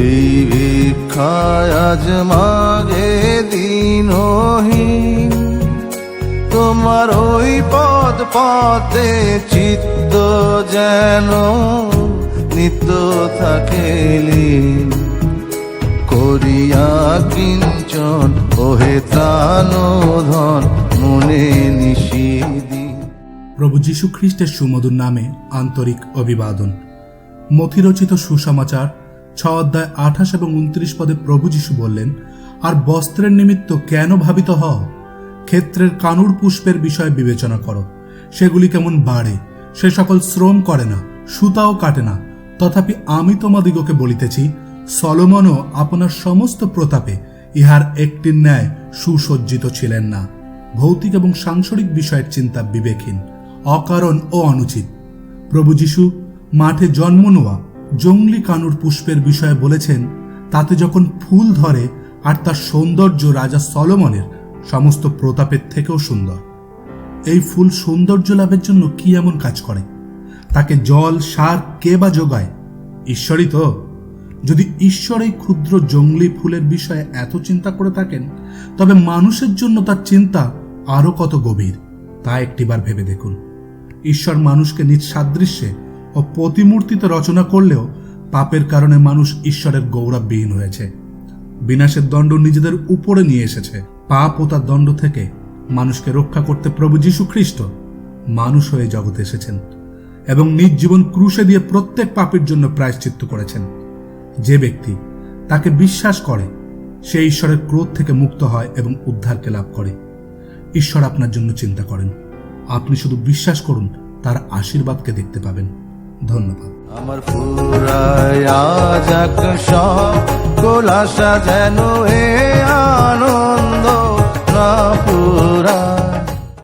এই ভিক্ষায় আজ মাগে দিনহীন তোমার ওই পদ পথে চিত্ত যেন নিত্য থাকে লীন। করিয়া কিঞ্চন ওহে ধন মনে নিষিদিন প্রভু যীশু খ্রিস্টের সুমধুর নামে আন্তরিক অভিবাদন। মথিরচিত সুসমাচার ছ অধ্যায় আঠাশ এবং উনত্রিশ পদে প্রভু যীশু বললেন, আর বস্ত্রের নিমিত্ত কেন ভাবিত হও? ক্ষেত্রের কানুর পুষ্পের বিষয় বিবেচনা করো। সেগুলি কেমন বাড়ে, সে সকল শ্রম করে না, সুতাও কাটে না। তথাপি আমি তোমাদিগকে বলিতেছি, সলোমনও আপনার সমস্ত প্রতাপে ইহার একটির ন্যায় সুসজ্জিত ছিলেন না। ভৌতিক এবং সাংসারিক বিষয়ের চিন্তা বিবেকহীন, অকারণ ও অনুচিত। প্রভু যিশু, মাঠে জন্ম নেওয়া জঙ্গলি কানুর পুষ্পের বিষয়ে বলেছেন, তাতে যখন ফুল ধরে আর তার সৌন্দর্য রাজা সলোমনের সমস্ত প্রতাপের থেকেও সুন্দর। এই ফুল সৌন্দর্য লাভের জন্য কি এমন কাজ করে? তাকে জল, সার কে বা যোগায়? ঈশ্বরই তো। যদি ঈশ্বর এই ক্ষুদ্র জঙ্গলি ফুলের বিষয়ে এত চিন্তা করে থাকেন, তবে মানুষের জন্য তার চিন্তা আরও কত গভীর, তা একটিবার ভেবে দেখুন। ঈশ্বর মানুষকে নিজ সাদৃশ্যে ও প্রতিমূর্তিতে রচনা করলেও পাপের কারণে মানুষ ঈশ্বরের গৌরববিহীন হয়েছে। বিনাশের দণ্ড নিজেদের উপরে নিয়ে এসেছে। পাপ ও তার দণ্ড থেকে মানুষকে রক্ষা করতে প্রভু যীশু খ্রিস্ট মানুষ হয়ে জগতে এসেছেন এবং নিজ জীবন ক্রুশে দিয়ে প্রত্যেক পাপের জন্য প্রায়শ্চিত্ত করেছেন। যে ব্যক্তি তাকে বিশ্বাস করে, সে ঈশ্বরের ক্রোধ থেকে মুক্ত হয় এবং উদ্ধারকে লাভ করে। ঈশ্বর আপনার জন্য চিন্তা করেন। আপনি শুধু বিশ্বাস করুন, তার আশীর্বাদকে দেখতে পাবেন। ধন্যবাদ। আমার ফুরায় আজ এক সকল আশা যেন